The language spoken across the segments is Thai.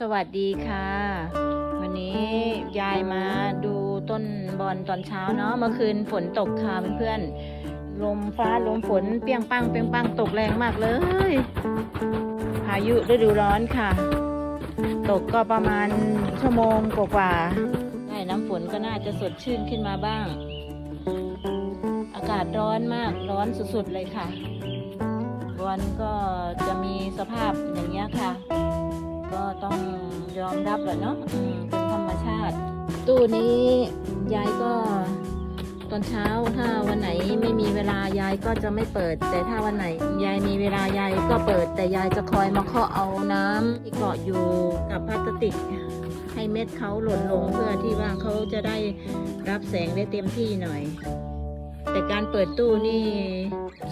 สวัสดีค่ะ วันนี้ยายมาดูต้นบอลตอนเช้าเนาะเมื่อคืนฝนตกค่ะเพื่อนๆลมฟ้าลมฝนเปรี้ยงปังเปรี้ยงปังตกแรงมากเลยพายุฤดูร้อนค่ะ ตกก็ประมาณชั่วโมงกว่าๆได้น้ำฝนก็น่าจะสดชื่นขึ้นมาบ้าง อากาศร้อนมากร้อนสุดๆเลยค่ะบอลก็จะมีสภาพอย่างเงี้ยค่ะ ก็ต้องยอมรับแหละเนาะเป็นธรรมชาติ ตู้นี้ยายก็ตอนเช้าถ้าวันไหนไม่มีเวลายายก็จะไม่เปิด แต่ถ้าวันไหน ยายมีเวลายายก็เปิด แต่ยายจะคอยมาเคาะเอาน้ำที่เกาะอยู่กับพลาสติก ให้เม็ดเขาหล่นลงเพื่อที่ว่าเขาจะได้รับแสงได้เต็มที่หน่อย แต่การเปิดตู้นี่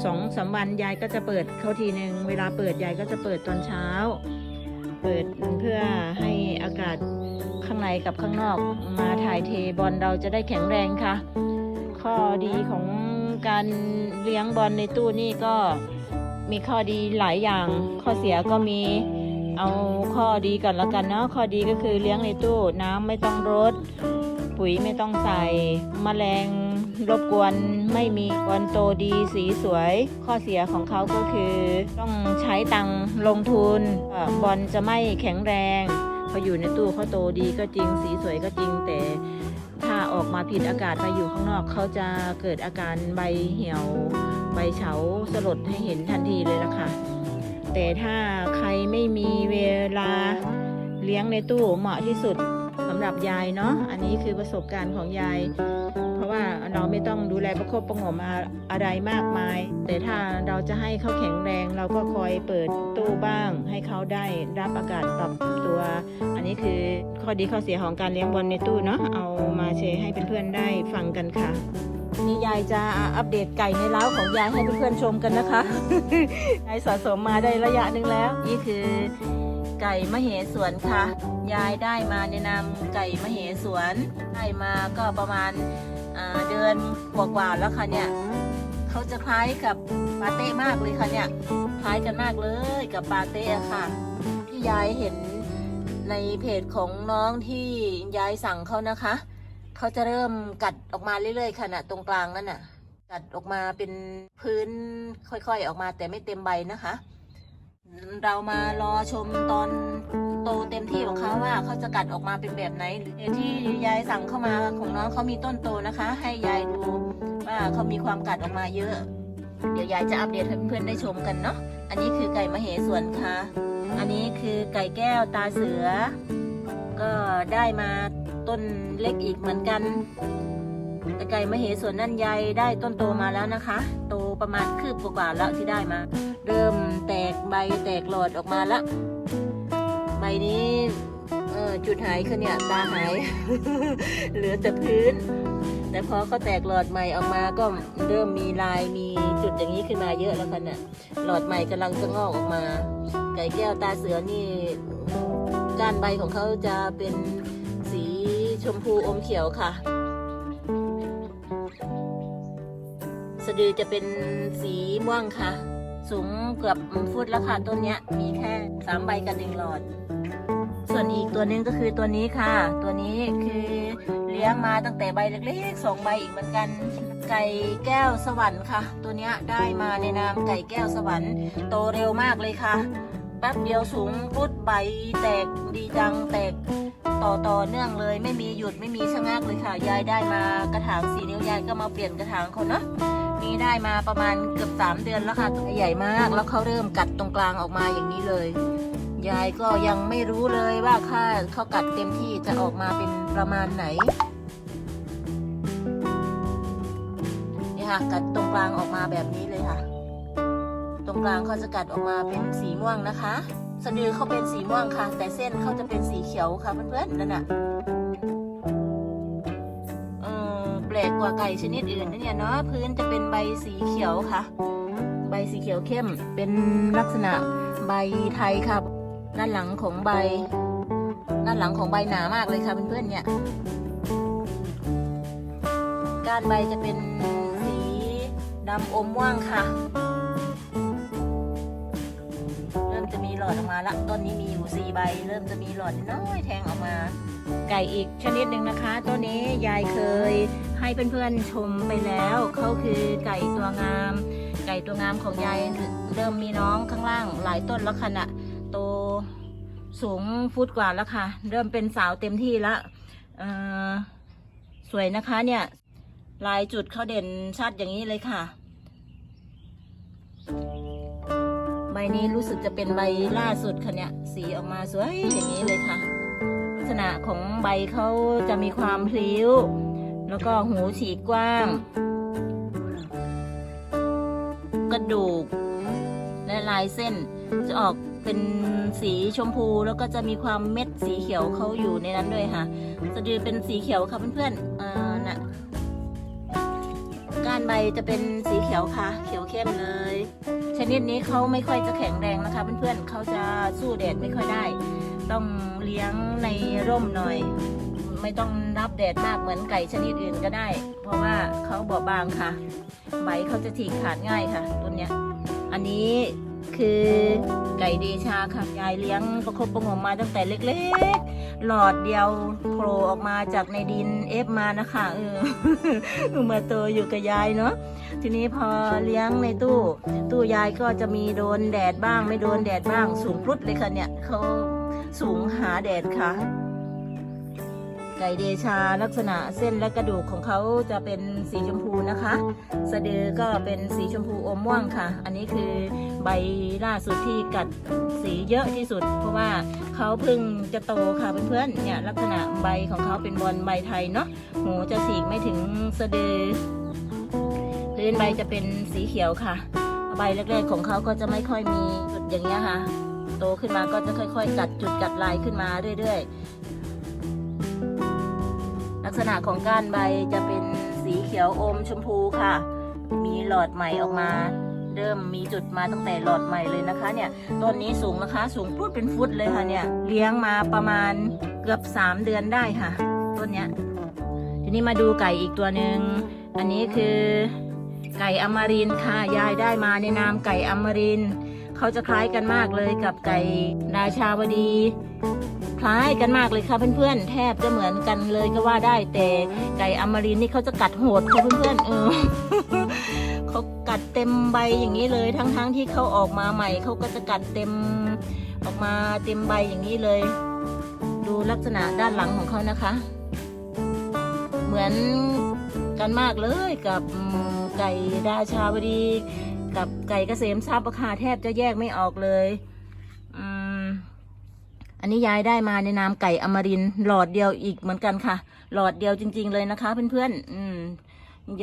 สองสามวันยายก็จะเปิดเขาทีหนึ่งเวลาเปิดยายก็จะเปิดตอนเช้า เปิดเพื่อให้อากาศข้างในกับข้างนอกมาถ่ายเทบอลเราจะได้แข็งแรงค่ะ ข้อดีของการเลี้ยงบอลในตู้นี่ก็มีข้อดีหลายอย่าง ข้อเสียก็มีเอาข้อดีก่อนละกันเนาะข้อดีก็คือเลี้ยงในตู้น้ำไม่ต้องรด ปุ๋ยไม่ต้องใส่มแมลงรบกวนไม่มีบอลโตดีสีสวย ข้อเสียของเขาก็คือ ต้องใช้ตังลงทุนบอลจะไม่แข็งแรงพออยู่ในตู้เขาโตดีก็จริงสีสวยก็จริงแต่ถ้าออกมาผิดอากาศไปอยู่ข้างนอกเขาจะเกิดอาการใบเหี่ยว ใบเฉาสลดให้เห็นทันทีเลยล่ะค่ะ แต่ถ้าใครไม่มีเวลาเลี้ยงในตู้เหมาะที่สุด หรับยายเนาะอันนี้คือประสบการณ์ของยาย เพราะว่าเราไม่ต้องดูแลประคบประหงมอะอะไรมากมาย แต่ถ้าเราจะให้เขาแข็งแรง เราก็คอยเปิดตู้บ้าง ให้เขาได้รับอากาศปรับตัว อันนี้คือข้อดีข้อเสียของการเลี้ยงบอลในตู้เนาะเอามาแชร์ให้เพื่อนๆได้ฟังกันค่ะนี่ยายจะอัปเดตไก่ในเล้าของยายให้เพื่อนๆชมกันนะคะยายสะสมมาได้ระยะหนึ่งแล้ว นี่คือ ไก่มะเหสวนค่ะ ยายได้มาในนามไก่มะเหสวนได้มาก็ประมาณเดือนกว่าๆแล้วค่ะเนี่ยเขาจะคล้ายกับปาเต้มากเลยค่ะเนี่ยคล้ายกันมากเลยกับปาเต้อะค่ะ ที่ยายเห็นในเพจของน้องที่ยายสั่งเขานะคะเขาจะเริ่มกัดออกมาเรื่อยๆค่ะนะตรงกลางนั่นน่ะ กัดออกมาเป็นพื้นค่อยๆออกมาแต่ไม่เต็มใบนะคะ เรามารอชมตอนโตเต็มที่ของเขาว่าเขาจะกัดออกมาเป็นแบบไหนหรือที่ยายสั่งเข้ามาของน้องเขามีต้นโตนะคะ ให้ยายดูว่าเขามีความกัดออกมาเยอะ เดี๋ยวยายจะอัปเดตให้เพื่อนๆได้ชมกันเนาะอันนี้คือไก่มเหสวนค่ะ อันนี้คือไก่แก้วตาเสือ ก็ได้มาต้นเล็กอีกเหมือนกัน ไก่มเหสวนนั่นยายได้ต้นโตมาแล้วนะคะ โตประมาณคืบกว่าแล้วที่ได้มา เริ่มแตกใบแตกหลอดออกมาละใบนี้เออจุดหายคือเนี่ยตาหาย เหลือแต่พื้น แต่พอเขาแตกหลอดใหม่ออกมาก็เริ่มมีลายมีจุดอย่างนี้ขึ้นมาเยอะแล้วค่ะเนี่ยหลอดใหม่กำลังจะงอกออกมา ไก่แก้วตาเสือนี่ก้านใบของเขาจะเป็นสีชมพูอมเขียวค่ะ สะดือจะเป็นสีม่วงค่ะ สูงเกือบฟุตแล้วค่ะต้นเนี้ย มีแค่สามใบกับหนึ่งหลอด ส่วนอีกตัวนึงก็คือตัวนี้ค่ะ ตัวนี้คือเลี้ยงมาตั้งแต่ใบเล็กๆสองใบอีกเหมือนกัน ไก่แก้วสวรรค์ค่ะ ตัวนี้ได้มาในนามไก่แก้วสวรรค์โตเร็วมากเลยค่ะ แป๊บเดียวสูงพุดใบแตกดีจังแตกต่อต่อเนื่องเลยไม่มีหยุดไม่มีชะงักเลยค่ะ ยายได้มากระถางสีนิ้วยายก็มาเปลี่ยนกระถางเขาเนาะ นี่ได้มาประมาณเกือบสามเดือนแล้วค่ะตัวใหญ่มาก แล้วเขาเริ่มกัดตรงกลางออกมาอย่างนี้เลย ยายก็ยังไม่รู้เลยว่าค่าเขากัดเต็มที่จะออกมาเป็นประมาณไหนนี่ค่ะกัดตรงกลางออกมาแบบนี้เลยค่ะ ตรงกลางเขาจะกัดออกมาเป็นสีม่วงนะคะ สะดือเขาเป็นสีม่วงค่ะ แต่เส้นเขาจะเป็นสีเขียวค่ะเพื่อนๆนั่นน่ะ กกว่าไก่ชนิดอื่นนะเนี่ยเนาะพื้นจะเป็นใบสีเขียวค่ะ ใบสีเขียวเข้มเป็นลักษณะใบไทยค่ะ ด้านหลังของใบ ด้านหลังของใบหนามากเลยค่ะเพื่อนๆเนี่ยก้านใบจะเป็นสีดำอมม่วงค่ะ หลอดออกมาละต้นนี้มีอยู่สี่ใบ เริ่มจะมีหลอดน้อยแทงออกมา ไก่อีกชนิดหนึ่งนะคะตัวนี้ยายเคยให้เพื่อนๆชมไปแล้วเขาคือไก่ตัวงาม ไก่ตัวงามของยายเริ่มมีน้องข้างล่างหลายต้นแล้วค่ะนะโตสูงฟุตกว่าแล้วค่ะ เริ่มเป็นสาวเต็มที่ล้วเอ่อสวยนะคะเนี่ยลายจุดเขาเด่นชัดอย่างนี้เลยค่ะ ใบนี้รู้สึกจะเป็นใบล่าสุดค่ะเนี่ย สีออกมาสวยอย่างนี้เลยค่ะ ลักษณะของใบเขาจะมีความพลิ้ว แล้วก็หูฉีกกว้าง กระดูก และลายเส้นจะออกเป็นสีชมพูแล้วก็จะมีความเม็ดสีเขียวเขาอยู่ในนั้นด้วยค่ะ สะดือเป็นสีเขียวค่ะเพื่อนๆ ก้านใบจะเป็นสีเขียวค่ะ เขียวเข้มเลย ชนิดนี้เขาไม่ค่อยจะแข็งแรงนะคะ เพื่อนๆเขาจะสู้แดดไม่ค่อยได้ ต้องเลี้ยงในร่มหน่อย ไม่ต้องรับแดดมากเหมือนไก่ชนิดอื่นก็ได้ เพราะว่าเขาบอบบางค่ะ ใบเขาจะฉีกขาดง่ายค่ะต้นเนี้ย อันนี้คือไก่เดชาค่ะยายเลี้ยงประคบประหงมมาตั้งแต่เล็กๆ หลอดเดียวโผล่ออกมาจากในดินเอฟมานะคะเออมาโตอยู่กับยายเนาะทีนี้พอเลี้ยงในตู้ ตู้ยายก็จะมีโดนแดดบ้าง ไม่โดนแดดบ้างสูงพรุดเลยค่ะเนี่ยเขาสูงหาแดดค่ะ ไก่เดชาลักษณะเส้นและกระดูกของเขาจะเป็นสีชมพูนะคะ สะดือก็เป็นสีชมพูอมม่วงค่ะ อันนี้คือใบล่าสุดที่กัดสีเยอะที่สุด เพราะว่าเขาเพิ่งจะโตค่ะเพื่อนๆเนี่ยลักษณะใบของเขาเป็นบอลใบไทยเนาะหูจะสีกไม่ถึงสะดือพื้นใบจะเป็นสีเขียวค่ะ ใบแรกๆของเขาก็จะไม่ค่อยมีจุดอย่างเงี้ยค่ะ โตขึ้นมาก็จะค่อยๆกัดจุดกัดลายขึ้นมาเรื่อยๆ กษณะของก้านใบจะเป็นสีเขียวอมชมพูค่ะ มีหลอดใหม่ออกมา เริ่มมีจุดมาตั้งแต่หลอดใหม่เลยนะคะ เนี่ยต้นนี้สูงนะคะ สูงพุดเป็นฟุตเลยค่ะเนี่ย เลี้ยงมาประมาณเกือบ 3 เดือนได้ค่ะ ต้นเนี้ย ทีนี้มาดูไก่อีกตัวหนึ่ง อันนี้คือไก่อมรินค่ะ ยายได้มาในนามไก่อมรินเขาจะคล้ายกันมากเลยกับไก่ราชาวดี คล้ายกันมากเลยค่ะเพื่อนๆ แทบจะเหมือนกันเลยก็ว่าได้แต่ไก่อมรินนี่เขาจะกัดโหดค่ะเพื่อนๆเออเขากัดเต็มใบอย่างนี้เลยทั้งๆทที่เขาออกมาใหม่เขาก็จะกัดเต็มออกมาเต็มใบอย่างนี้เลย ดูลักษณะด้านหลังของเขานะคะ เหมือนกันมากเลยกับไก่ราชาวดี กับไก่เกษมทรัพย์ราคาแทบจะแยกไม่ออกเลย อันนี้ยายได้มาในนามไก่อมรินหลอดเดียวอีกเหมือนกันค่ะ หลอดเดียวจริง ๆ เลยนะคะ เพื่อนๆ อืม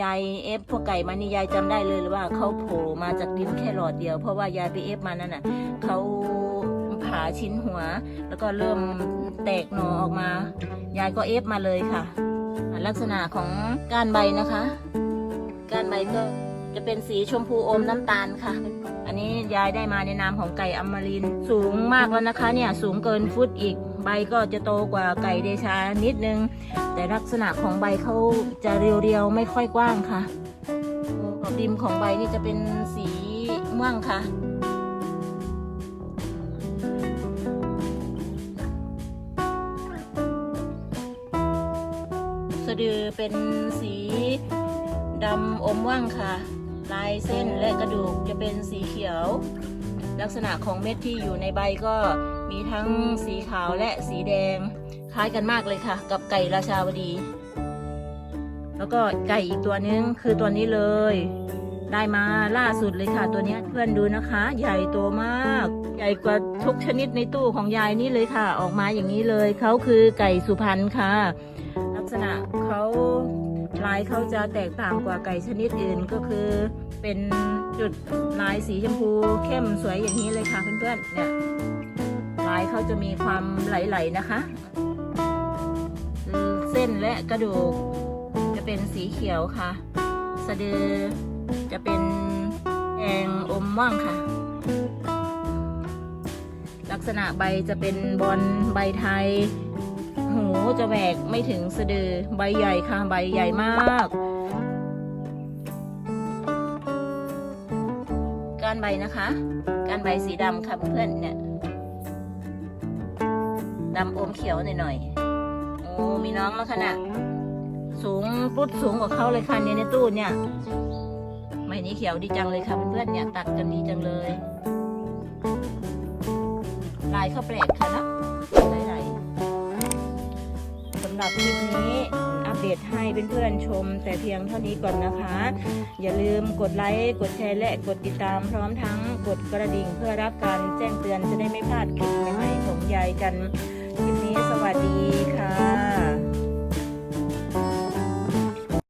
ยายเอฟพวกไก่มานี่ยายจำได้เลยหรือว่าเขาโผล่มาจากดินแค่หลอดเดียว เพราะว่ายายไปเอฟมานั่นน่ะเขาผ่าชิ้นหัว แล้วก็เริ่มแตกหนอออกมา ยายก็เอฟมาเลยค่ะ ลักษณะของก้านใบนะคะ ก้านใบก็ จะเป็นสีชมพูอมน้ำตาลค่ะ อันนี้ยายได้มาในนามของไก่อมรินสูงมากแล้วนะคะเนี่ยสูงเกินฟุตอีกใบก็จะโตกว่าไก่เดชานิดนึง แต่ลักษณะของใบเขาจะเรียวๆไม่ค่อยกว้างค่ะขอบริมของใบนี่จะเป็นสีม่วงค่ะสะดือเป็นสีดำอมว่างค่ะ ลายเส้นและกระดูกจะเป็นสีเขียว ลักษณะของเม็ดที่อยู่ในใบก็มีทั้งสีขาวและสีแดง คล้ายกันมากเลยค่ะ กับไก่ราชาวดี แล้วก็ไก่อีกตัวนึงคือตัวนี้เลย ได้มาล่าสุดเลยค่ะ ตัวนี้เพื่อนดูนะคะ ใหญ่โตมาก ใหญ่กว่าทุกชนิดในตู้ของยายนี่เลยค่ะ ออกมาอย่างนี้เลยเขาคือไก่สุพรรณค่ะ ลักษณะเขา ลายเขาจะแตกต่างกว่าไก่ชนิดอื่นก็คือ เป็นจุดลายสีชมพูเข้มสวยอย่างนี้เลยค่ะเพื่อนๆเนี่ยลายเขาจะมีความไหลๆนะคะเส้นและกระดูกจะเป็นสีเขียวค่ะ สะดือจะเป็นแดงอมม่วงค่ะ ลักษณะใบจะเป็นบอลใบไทย หูจะแหวกไม่ถึงสะดือใบใหญ่ค่ะใบใหญ่มากก้านใบนะคะก้านใบสีดำค่ะเพื่อนเนี่ยดำอมเขียวหน่อยๆโอ้มีน้องแล้วขนาดสูงปุ๊ดสูงกว่าเขาเลยค่ะเนี่ยในตู้เนี่ยใบนี้เขียวดีจังเลยค่ะเพื่อนๆเนี่ยตัดกันดีจังเลย ลายเขาแปลกค่ะเนะ หรับคลิปนี้อัปเดตให้เพื่อนๆชม แต่เพียงเท่านี้ก่อนนะคะ อย่าลืมกดไลค์กดแชร์และกดติดตามพร้อมทั้งกดกระดิ่งเพื่อรับการแจ้งเตือนจะได้ไม่พลาดคลิปใหม่ๆของยายกัน คลิปนี้สวัสดีค่ะ